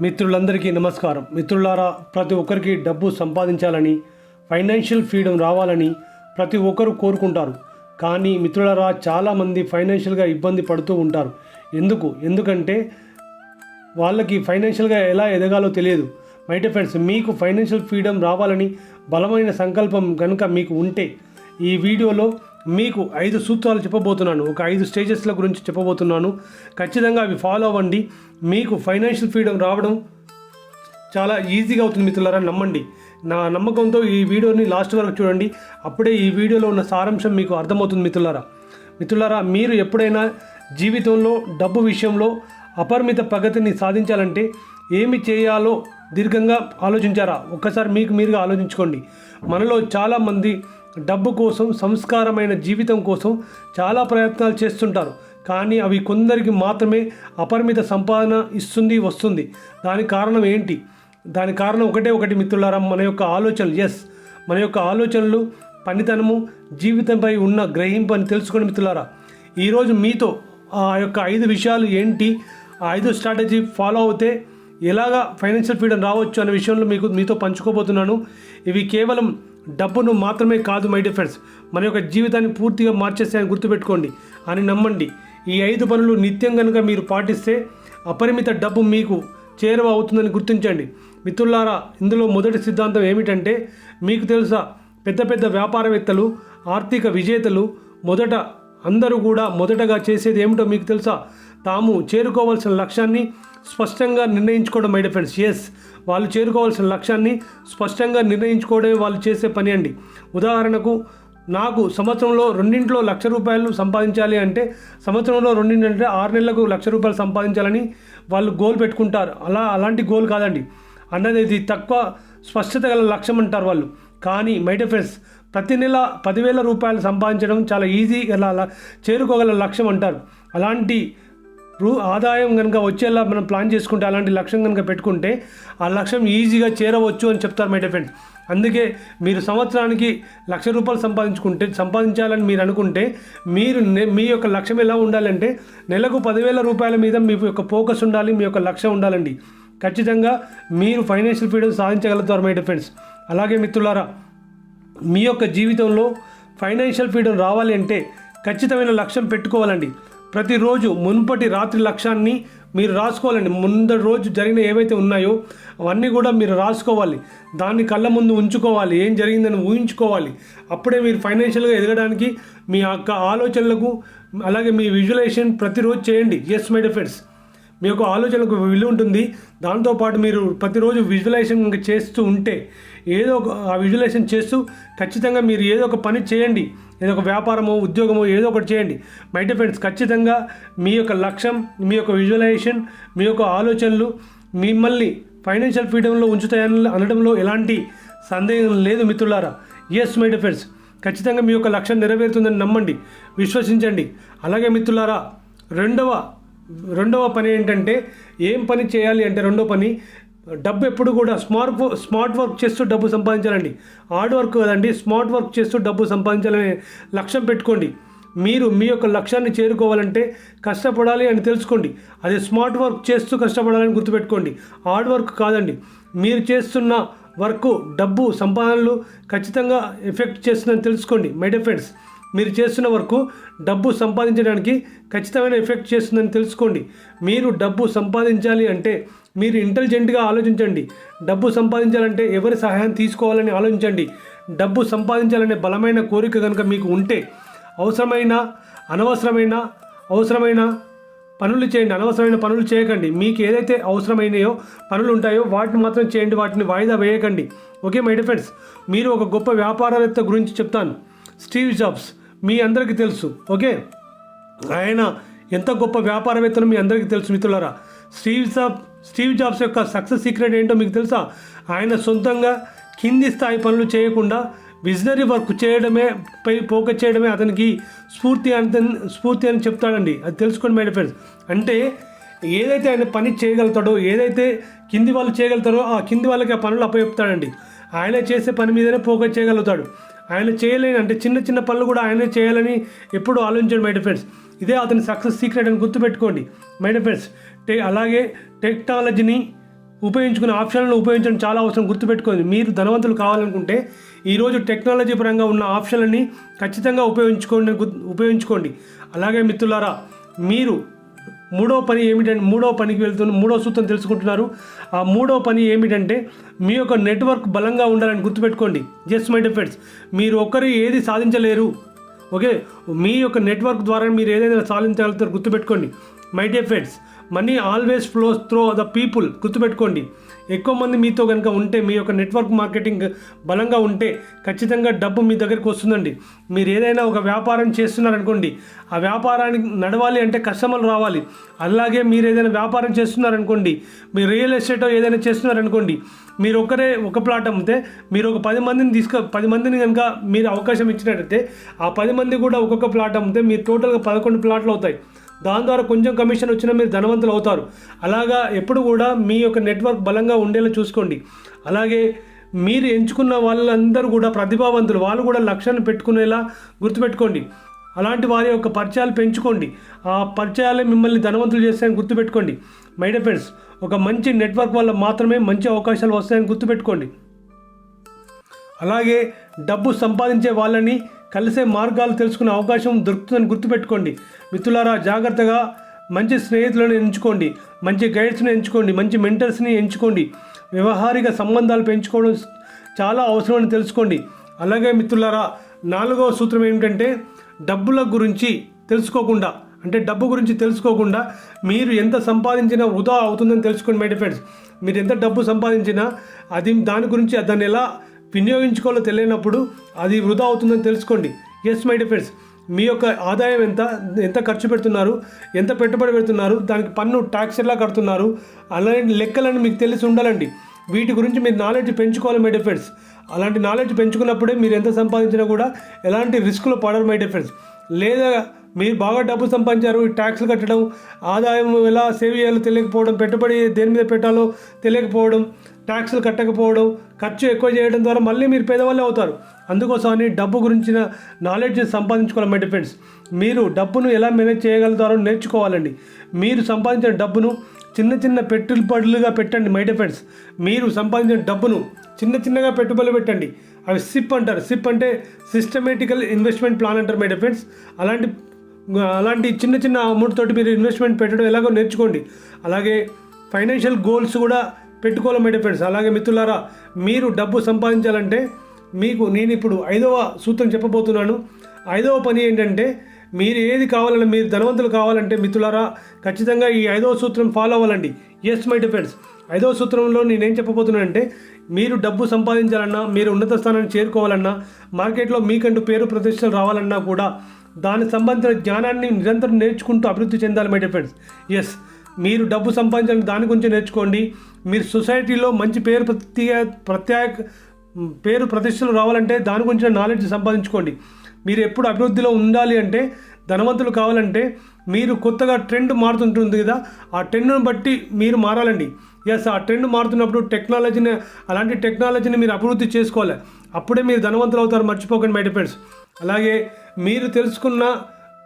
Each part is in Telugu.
మిత్రులందరికీ నమస్కారం. మిత్రులారా ప్రతి ఒక్కరికి డబ్బు సంపాదించాలని ఫైనాన్షియల్ ఫ్రీడమ్ రావాలని ప్రతి ఒక్కరు కోరుకుంటారు. కానీ మిత్రులారా చాలామంది ఫైనాన్షియల్గా ఇబ్బంది పడుతూ ఉంటారు. ఎందుకు? ఎందుకంటే వాళ్ళకి ఫైనాన్షియల్గా ఎలా ఎదగాలో తెలియదు. మై ఫ్రెండ్స్ మీకు ఫైనాన్షియల్ ఫ్రీడమ్ రావాలని బలమైన సంకల్పం కనుక మీకు ఉంటే ఈ వీడియోలో మీకు ఐదు సూత్రాలు చెప్పబోతున్నాను. ఒక ఐదు స్టేజెస్ల గురించి చెప్పబోతున్నాను. ఖచ్చితంగా అవి ఫాలో అవ్వండి. మీకు ఫైనాన్షియల్ ఫ్రీడమ్ రావడం చాలా ఈజీగా అవుతుంది మిత్రులారా నమ్మండి. నా నమ్మకంతో ఈ వీడియోని లాస్ట్ వరకు చూడండి. అప్పుడే ఈ వీడియోలో ఉన్న సారాంశం మీకు అర్థమవుతుంది మిత్రులారా. మిత్రులారా మీరు ఎప్పుడైనా జీవితంలో డబ్బు విషయంలో అపరిమిత ప్రగతిని సాధించాలంటే ఏమి చేయాలో దీర్ఘంగా ఆలోచించారా? ఒక్కసారి మీకు మీరుగా ఆలోచించుకోండి. మనలో చాలామంది డబ్బు కోసం సంస్కారమైన జీవితం కోసం చాలా ప్రయత్నాలు చేస్తుంటారు. కానీ అవి కొందరికి మాత్రమే అపరిమిత సంపాదన ఇస్తుంది వస్తుంది. దాని కారణం ఏంటి? దాని కారణం ఒకటే ఒకటి మిత్రులారా మన యొక్క ఆలోచనలు. ఎస్ మన యొక్క ఆలోచనలు పనితనము జీవితంపై ఉన్న గ్రహింపు అని తెలుసుకోండి మిత్రులారా ఈరోజు మీతో ఆ యొక్క ఐదు విషయాలు ఏంటి? ఆ ఐదు స్ట్రాటజీ ఫాలో అవుతే ఎలాగా ఫైనాన్షియల్ ఫ్రీడమ్ రావచ్చు అనే విషయంలో మీకు మీతో పంచుకోబోతున్నాను. ఇవి కేవలం డబ్బును మాత్రమే కాదు మై డిఫెన్స్ మన యొక్క జీవితాన్ని పూర్తిగా మార్చేస్తాయని గుర్తుపెట్టుకోండి. అని నమ్మండి. ఈ ఐదు పనులు నిత్యం కనుక మీరు పాటిస్తే అపరిమిత డబ్బు మీకు చేరువ అవుతుందని గుర్తించండి. మిత్రులారా ఇందులో మొదటి సిద్ధాంతం ఏమిటంటే మీకు తెలుసా పెద్ద పెద్ద వ్యాపారవేత్తలు ఆర్థిక విజేతలు మొదట అందరూ కూడా మొదటగా చేసేది ఏమిటో మీకు తెలుసా? తాము చేరుకోవాల్సిన లక్ష్యాన్ని స్పష్టంగా నిర్ణయించుకోవడం మై ఫ్రెండ్స్ ఎస్ వాళ్ళు చేరుకోవాల్సిన లక్ష్యాన్ని స్పష్టంగా నిర్ణయించుకోవడమే వాళ్ళు చేసే పని అండి. ఉదాహరణకు నాకు సంవత్సరంలో రెండింటిలో లక్ష రూపాయలు సంపాదించాలి అంటే సంవత్సరంలో రెండింటంటే ఆరు నెలలకు లక్ష రూపాయలు సంపాదించాలని వాళ్ళు గోల్ పెట్టుకుంటారు. అలా అలాంటి గోల్ కాదండి. అన్నది ఇది తక్కువ స్పష్టత గల లక్ష్యం అంటారు వాళ్ళు. కానీ మైట ఫ్రెండ్స్ ప్రతి నెల పదివేల రూపాయలు సంపాదించడం చాలా ఈజీగా చేరుకోగల లక్ష్యం అంటారు. అలాంటి రూ ఆదాయం కనుక వచ్చేలా మనం ప్లాన్ చేసుకుంటే అలాంటి లక్ష్యం కనుక పెట్టుకుంటే ఆ లక్ష్యం ఈజీగా చేరవచ్చు అని చెప్తారు మై ఫ్రెండ్స్ అందుకే మీరు సంవత్సరానికి లక్ష రూపాయలు సంపాదించుకుంటే సంపాదించాలని మీరు అనుకుంటే మీరు మీ యొక్క లక్ష్యం ఎలా ఉండాలంటే నెలకు పదివేల రూపాయల మీద మీ యొక్క ఫోకస్ ఉండాలి మీ యొక్క లక్ష్యం ఉండాలండి. ఖచ్చితంగా మీరు ఫైనాన్షియల్ ఫ్రీడమ్ సాధించగలుగుతారు మై ఫ్రెండ్స్ అలాగే మిత్రులారా మీ యొక్క జీవితంలో ఫైనాన్షియల్ ఫ్రీడమ్ రావాలి అంటే ఖచ్చితమైన లక్ష్యం పెట్టుకోవాలండి. ప్రతిరోజు మున్పటి రాత్రి లక్ష్యాన్ని మీరు రాసుకోవాలండి. ముందటి రోజు జరిగిన ఏవైతే ఉన్నాయో అవన్నీ కూడా మీరు రాసుకోవాలి. దాన్ని కళ్ళ ముందు ఉంచుకోవాలి. ఏం జరిగిందని ఊహించుకోవాలి. అప్పుడే మీరు ఫైనాన్షియల్గా ఎదగడానికి మీ యొక్క ఆలోచనలకు అలాగే మీ విజువలైజేషన్ ప్రతిరోజు చేయండి. ఎస్ మై ఫ్రెండ్స్ మీ యొక్క ఆలోచనకు విలువ ఉంటుంది. దాంతోపాటు మీరు ప్రతిరోజు విజువలైజేషన్ ఇంకా చేస్తూ ఉంటే ఏదో ఒక ఆ విజువలైజేషన్ చేస్తూ ఖచ్చితంగా మీరు ఏదో ఒక పని చేయండి. ఏదో ఒక వ్యాపారమో ఉద్యోగమో ఏదో ఒకటి చేయండి. మై డియర్ ఫ్రెండ్స్ ఖచ్చితంగా మీ యొక్క లక్ష్యం మీ యొక్క విజువలైజేషన్ మీ యొక్క ఆలోచనలు మిమ్మల్ని ఫైనాన్షియల్ ఫ్రీడంలో ఉంచుతాయని అనడంలో ఎలాంటి సందేహం లేదు మిత్రులారా. ఎస్ మై డియర్ ఫ్రెండ్స్ ఖచ్చితంగా మీ యొక్క లక్ష్యం నెరవేరుతుందని నమ్మండి విశ్వసించండి. అలాగే మిత్రులారా రెండవ రెండవ పని ఏంటంటే ఏం పని చేయాలి అంటే రెండో పని డబ్బు ఎప్పుడు కూడా స్మార్ట్ స్మార్ట్ వర్క్ చేస్తూ డబ్బు సంపాదించాలండి. హార్డ్ వర్క్ కదండి స్మార్ట్ వర్క్ చేస్తూ డబ్బు సంపాదించాలనే లక్ష్యం పెట్టుకోండి. మీరు మీ యొక్క లక్ష్యాన్ని చేరుకోవాలంటే కష్టపడాలి అని తెలుసుకోండి. అది స్మార్ట్ వర్క్ చేస్తూ కష్టపడాలని గుర్తుపెట్టుకోండి. హార్డ్ వర్క్ కాదండి. మీరు చేస్తున్న వర్క్ డబ్బు సంపాదనలు ఖచ్చితంగా ఎఫెక్ట్ చేస్తుందని తెలుసుకోండి మై ఫ్రెండ్స్ మీరు చేస్తున్న వరకు డబ్బు సంపాదించడానికి ఖచ్చితమైన ఎఫెక్ట్ చేస్తుందని తెలుసుకోండి. మీరు డబ్బు సంపాదించాలి అంటే మీరు ఇంటెలిజెంట్గా ఆలోచించండి. డబ్బు సంపాదించాలంటే ఎవరి సహాయం తీసుకోవాలని ఆలోచించండి. డబ్బు సంపాదించాలనే బలమైన కోరిక కనుక మీకు ఉంటే అవసరమైన అనవసరమైన అవసరమైన పనులు చేయండి. అనవసరమైన పనులు చేయకండి. మీకు ఏదైతే అవసరమైనయో పనులు ఉంటాయో వాటిని మాత్రం చేయండి. వాటిని వాయిదా వేయకండి. Okay my friends? మీరు ఒక గొప్ప వ్యాపారవేత్త గురించి చెప్తాను. స్టీవ్ జాబ్స్ మీ అందరికీ తెలుసు. ఓకే? ఆయన ఎంత గొప్ప వ్యాపారవేత్తలు మీ అందరికీ తెలుసు మిత్రులారా. స్టీవ్ జాబ్ స్టీవ్ జాబ్స్ యొక్క సక్సెస్ సీక్రెట్ ఏంటో మీకు తెలుసా? ఆయన సొంతంగా కింది స్థాయి పనులు చేయకుండా విజనరీ వర్క్ చేయడమే పై ఫోకస్ చేయడమే అతనికి స్ఫూర్తి అని స్ఫూర్తి అని చెప్తాడండి. అది తెలుసుకోండి మై ఫ్రెండ్స్ అంటే ఏదైతే ఆయన పని చేయగలుగుతాడో ఏదైతే కింది వాళ్ళు చేయగలుగుతారో ఆ కింది వాళ్ళకి ఆ పనులు అప్పచెప్తాడండి. ఆయన చేసే పని మీదనే ఫోకస్ చేయగలుగుతాడు. ఆయన చేయలేని అంటే చిన్న చిన్న పనులు కూడా ఆయనే చేయాలని ఎప్పుడు ఆలోచించాడు మై ఫ్రెండ్స్ ఇదే అతని సక్సెస్ సీక్రెట్ అని గుర్తుపెట్టుకోండి మై ఫ్రెండ్స్ టే అలాగే టెక్నాలజీని ఉపయోగించుకునే ఆప్షన్లను ఉపయోగించడం చాలా అవసరం గుర్తుపెట్టుకోండి. మీరు ధనవంతులు కావాలనుకుంటే ఈరోజు టెక్నాలజీ పరంగా ఉన్న ఆప్షన్లని ఖచ్చితంగా ఉపయోగించుకోండి ఉపయోగించుకోండి. అలాగే మిత్రులారా మీరు మూడో పని ఏమిటంటే మూడో పనికి వెళ్తున్న మూడో సూత్రం తెలుసుకుంటున్నారు. ఆ మూడో పని ఏమిటంటే మీ యొక్క నెట్వర్క్ బలంగా ఉండాలని గుర్తుపెట్టుకోండి. జస్ట్ మై డిఫెండ్స్ మీరు ఒక్కరు ఏది సాధించలేరు. ఓకే మీ యొక్క నెట్వర్క్ ద్వారా మీరు ఏదైనా సాధించగలుగుతారు గుర్తుపెట్టుకోండి. My friends money always flows through the people గుర్తుపెట్టుకోండి. ఎక్కువ మంది మీతో కనుక ఉంటే మీ యొక్క నెట్వర్క్ మార్కెటింగ్ బలంగా ఉంటే ఖచ్చితంగా డబ్బు మీ దగ్గరికి వస్తుందండి. మీరు ఏదైనా ఒక వ్యాపారం చేస్తున్నారనుకోండి ఆ వ్యాపారానికి నడవాలి అంటే కస్టమర్లు రావాలి. అలాగే మీరు ఏదైనా వ్యాపారం చేస్తున్నారనుకోండి మీరు రియల్ ఎస్టేట్ ఏదైనా చేస్తున్నారనుకోండి మీరు ఒకరే ఒక ప్లాట్ అమ్మితే మీరు ఒక పది మందిని తీసుకు పది మందిని కనుక మీరు అవకాశం ఇచ్చినట్టయితే ఆ పది మంది కూడా ఒక్కొక్క ప్లాట్ అమ్మితే మీరు టోటల్గా పదకొండు ప్లాట్లు అవుతాయి. దాని ద్వారా కొంచెం కమిషన్ వచ్చినా మీరు ధనవంతులు అవుతారు. అలాగా ఎప్పుడు కూడా మీ యొక్క నెట్వర్క్ బలంగా ఉండేలా చూసుకోండి. అలాగే మీరు ఎంచుకున్న వాళ్ళందరూ కూడా ప్రతిభావంతులు వాళ్ళు కూడా లక్ష్యాన్ని పెట్టుకునేలా గుర్తుపెట్టుకోండి. అలాంటి వారి యొక్క పరిచయాలు పెంచుకోండి. ఆ పరిచయాలే మిమ్మల్ని ధనవంతులు చేస్తాయని గుర్తుపెట్టుకోండి. మై డియర్ ఫ్రెండ్స్ ఒక మంచి నెట్వర్క్ వల్ల మాత్రమే మంచి అవకాశాలు వస్తాయని గుర్తుపెట్టుకోండి. అలాగే డబ్బు సంపాదించే వాళ్ళని కలిసే మార్గాలు తెలుసుకునే అవకాశం దొరుకుతుందని గుర్తుపెట్టుకోండి. మిత్రులారా జాగ్రత్తగా మంచి స్నేహితులను ఎంచుకోండి. మంచి గైడ్స్ని ఎంచుకోండి. మంచి మెంటర్స్ని ఎంచుకోండి. వ్యవహారిక సంబంధాలు పెంచుకోవడం చాలా అవసరమని తెలుసుకోండి. అలాగే మిత్రులారా నాలుగవ సూత్రం ఏమిటంటే డబ్బుల గురించి తెలుసుకోకుండా అంటే డబ్బు గురించి తెలుసుకోకుండా మీరు ఎంత సంపాదించినా వృధా అవుతుందని తెలుసుకోండి మై ఫ్రెండ్స్ మీరు ఎంత డబ్బు సంపాదించినా అది దాని గురించి దాన్ని ఎలా వినియోగించుకోవాలో తెలియనప్పుడు అది వృధా అవుతుందని తెలుసుకోండి. ఎస్ మై ఫ్రెండ్స్ మీ యొక్క ఆదాయం ఎంత ఎంత ఖర్చు పెడుతున్నారు ఎంత పెట్టుబడి పెడుతున్నారు దానికి పన్ను ట్యాక్స్ ఎలా కడుతున్నారు అలాంటి లెక్కలను మీకు తెలిసి ఉండాలండి. వీటి గురించి మీరు నాలెడ్జ్ పెంచుకోవాలి మై ఫ్రెండ్స్ అలాంటి నాలెడ్జ్ పెంచుకున్నప్పుడే మీరు ఎంత సంపాదించినా కూడా ఎలాంటి రిస్క్లో పడరు మై ఫ్రెండ్స్ లేదా మీరు బాగా డబ్బు సంపాదించారు ట్యాక్స్లు కట్టడం ఆదాయం ఎలా సేవ్ చేయాలో తెలియకపోవడం పెట్టుబడి దేని మీద పెట్టాలో తెలియకపోవడం ట్యాక్స్లు కట్టకపోవడం ఖర్చు ఎక్కువ చేయడం ద్వారా మళ్ళీ మీరు పేదవాళ్ళే అవుతారు. అందుకోసమని డబ్బు గురించిన నాలెడ్జ్ సంపాదించుకోవాలి మై ఫ్రెండ్స్ మీరు డబ్బును ఎలా మేనేజ్ చేయగలుగుతారో నేర్చుకోవాలండి. మీరు సంపాదించిన డబ్బును చిన్న చిన్న పెట్టుబడులుగా పెట్టండి మై ఫ్రెండ్స్ మీరు సంపాదించిన డబ్బును చిన్న చిన్నగా పెట్టుబడులు పెట్టండి. అవి సిప్ అంటారు. సిప్ అంటే సిస్టమేటికల్ ఇన్వెస్ట్మెంట్ ప్లాన్ అంటారు మై ఫ్రెండ్స్ అలాంటి అలాంటి చిన్న చిన్న అమౌంట్ తోటి మీరు ఇన్వెస్ట్మెంట్ పెట్టడం ఎలాగో నేర్చుకోండి. అలాగే ఫైనాన్షియల్ గోల్స్ కూడా పెట్టుకోవాలి మై ఫ్రెండ్స్ అలాగే మిత్రులారా మీరు డబ్బు సంపాదించాలంటే మీకు నేను ఇప్పుడు ఐదవ సూత్రం చెప్పబోతున్నాను. ఐదవ పని ఏంటంటే మీరు ఏది కావాలన్నా మీరు ధనవంతులు కావాలంటే మిత్రులారా ఖచ్చితంగా ఈ ఐదవ సూత్రం ఫాలో అవ్వాలండి. ఎస్ మై ఫ్రెండ్స్ ఐదవ సూత్రంలో నేనేం చెప్పబోతున్నానంటే మీరు డబ్బు సంపాదించాలన్నా మీరు ఉన్నత స్థానాన్ని చేరుకోవాలన్నా మార్కెట్లో మీకంటూ పేరు ప్రతిష్టలు రావాలన్నా కూడా దానికి సంబంధించిన జ్ఞానాన్ని నిరంతరం నేర్చుకుంటూ అభివృద్ధి చెందాలి మై ఫ్రెండ్స్ ఎస్ మీరు డబ్బు సంపాదించాలని దాని గురించి నేర్చుకోండి. మీరు సొసైటీలో మంచి పేరు ప్రత్యేక ప్రత్యేక పేరు ప్రతిష్టలు రావాలంటే దాని గురించిన నాలెడ్జ్ సంపాదించుకోండి. మీరు ఎప్పుడు అభివృద్ధిలో ఉండాలి అంటే ధనవంతులు కావాలంటే మీరు కొత్తగా ట్రెండ్ మారుతుంటుంది కదా ఆ ట్రెండ్ను బట్టి మీరు మారాలండి. ఎస్ ఆ ట్రెండ్ మారుతున్నప్పుడు టెక్నాలజీని అలాంటి టెక్నాలజీని మీరు అభివృద్ధి చేసుకోవాలి. అప్పుడే మీరు ధనవంతులు అవుతారు మర్చిపోకండి మై ఫ్రెండ్స్ అలాగే మీరు తెలుసుకున్న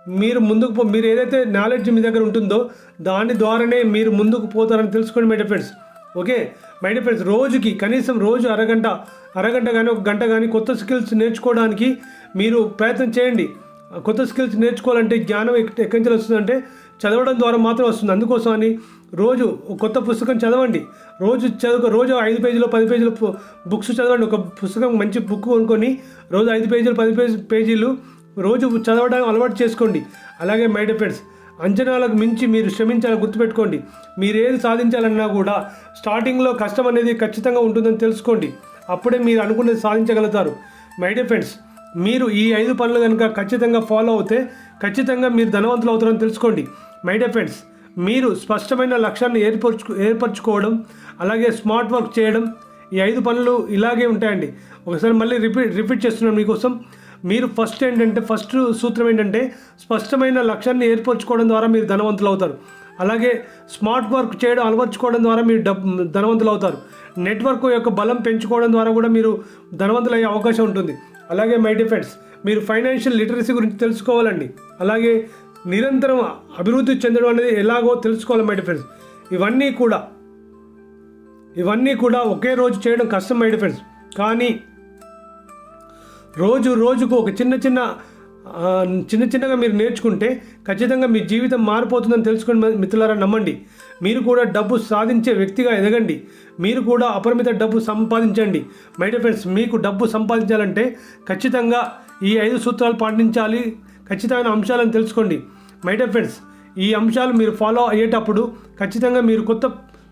మీరు ముందుకు మీరు ఏదైతే నాలెడ్జ్ మీ దగ్గర ఉంటుందో దాని ద్వారానే మీరు ముందుకు పోతారని తెలుసుకోండి my friends okay my friends రోజుకి కనీసం రోజు అరగంట అరగంట కానీ ఒక గంట కానీ కొత్త స్కిల్స్ నేర్చుకోవడానికి మీరు ప్రయత్నం చేయండి. కొత్త స్కిల్స్ నేర్చుకోవాలంటే జ్ఞానం ఎక్కడి నుంచి వస్తుందంటే చదవడం ద్వారా మాత్రం వస్తుంది. అందుకోసం అని రోజు ఒక కొత్త పుస్తకం చదవండి. రోజు చదువు రోజు ఐదు పేజీలు పది పేజీలు బుక్స్ చదవండి. ఒక పుస్తకం మంచి బుక్ కొనుక్కొని రోజు ఐదు పేజీలు పది పేజీ పేజీలు రోజు చదవడం అలవాటు చేసుకోండి. అలాగే మై ఫ్రెండ్స్ అంచనాలకు మించి మీరు శ్రమించాలని గుర్తుపెట్టుకోండి. మీరు ఏది సాధించాలన్నా కూడా స్టార్టింగ్లో కష్టం అనేది ఖచ్చితంగా ఉంటుందని తెలుసుకోండి. అప్పుడే మీరు అనుకున్నది సాధించగలుగుతారు. మై ఫ్రెండ్స్ మీరు ఈ ఐదు పనులు కనుక ఖచ్చితంగా ఫాలో అవుతే ఖచ్చితంగా మీరు ధనవంతులు అవుతారని తెలుసుకోండి. మై ఫ్రెండ్స్ మీరు స్పష్టమైన లక్ష్యాన్ని ఏర్పరచు ఏర్పరచుకోవడం అలాగే స్మార్ట్ వర్క్ చేయడం ఈ ఐదు పనులు ఇలాగే ఉంటాయండి. ఒకసారి మళ్ళీ రిపీట్ రిపీట్ చేస్తున్నాను మీకోసం. మీరు ఫస్ట్ ఏంటంటే ఫస్ట్ సూత్రం ఏంటంటే స్పష్టమైన లక్ష్యాన్ని ఏర్పరచుకోవడం ద్వారా మీరు ధనవంతులు అవుతారు అలాగే స్మార్ట్ వర్క్ చేయడం అలవర్చుకోవడం ద్వారా మీరు డబ్ ధనవంతులు అవుతారు నెట్వర్క్ యొక్క బలం పెంచుకోవడం ద్వారా కూడా మీరు ధనవంతులు అయ్యే అవకాశం ఉంటుంది. అలాగే మై డిఫెండ్స్ మీరు ఫైనాన్షియల్ లిటరసీ గురించి తెలుసుకోవాలండి. అలాగే నిరంతరం అభివృద్ధి చెందడం అనేది ఎలాగో తెలుసుకోవాలి మై డిఫెండ్స్ ఇవన్నీ కూడా ఇవన్నీ కూడా ఒకే రోజు చేయడం కష్టం మై డిఫెన్స్ కానీ రోజు రోజుకు ఒక చిన్న చిన్న చిన్న చిన్నగా మీరు నేర్చుకుంటే ఖచ్చితంగా మీ జీవితం మారిపోతుందని తెలుసుకొని మిత్రులారా నమ్మండి. మీరు కూడా డబ్బు సాధించే వ్యక్తిగా ఎదగండి. మీరు కూడా అపరిమిత డబ్బు సంపాదించండి. మై డియర్ ఫ్రెండ్స్ మీకు డబ్బు సంపాదించాలంటే ఖచ్చితంగా ఈ ఐదు సూత్రాలు పాటించాలి. ఖచ్చితమైన అంశాలను తెలుసుకోండి. మై డియర్ ఫ్రెండ్స్ ఈ అంశాలు మీరు ఫాలో అయ్యేటప్పుడు ఖచ్చితంగా మీరు కొత్త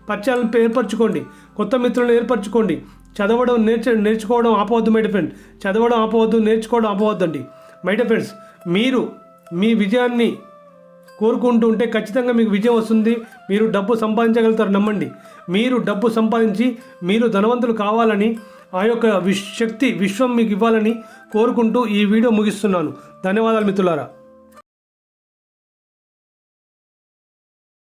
పరిచయాలను ఏర్పరచుకోండి. కొత్త మిత్రులను ఏర్పరచుకోండి. చదవడం నేర్చ నేర్చుకోవడం ఆపవద్దు మై ఫ్రెండ్ చదవడం ఆపవద్దు నేర్చుకోవడం ఆపవద్దండి. మై ఫ్రెండ్స్ మీరు మీ విజయాన్ని కోరుకుంటూ ఉంటే ఖచ్చితంగా మీకు విజయం వస్తుంది. మీరు డబ్బు సంపాదించగలుగుతారు నమ్మండి. మీరు డబ్బు సంపాదించి మీరు ధనవంతులు కావాలని ఆ యొక్క విశ్ శక్తి విశ్వం మీకు ఇవ్వాలని కోరుకుంటూ ఈ వీడియో ముగిస్తున్నాను. ధన్యవాదాలు మిత్రులారా.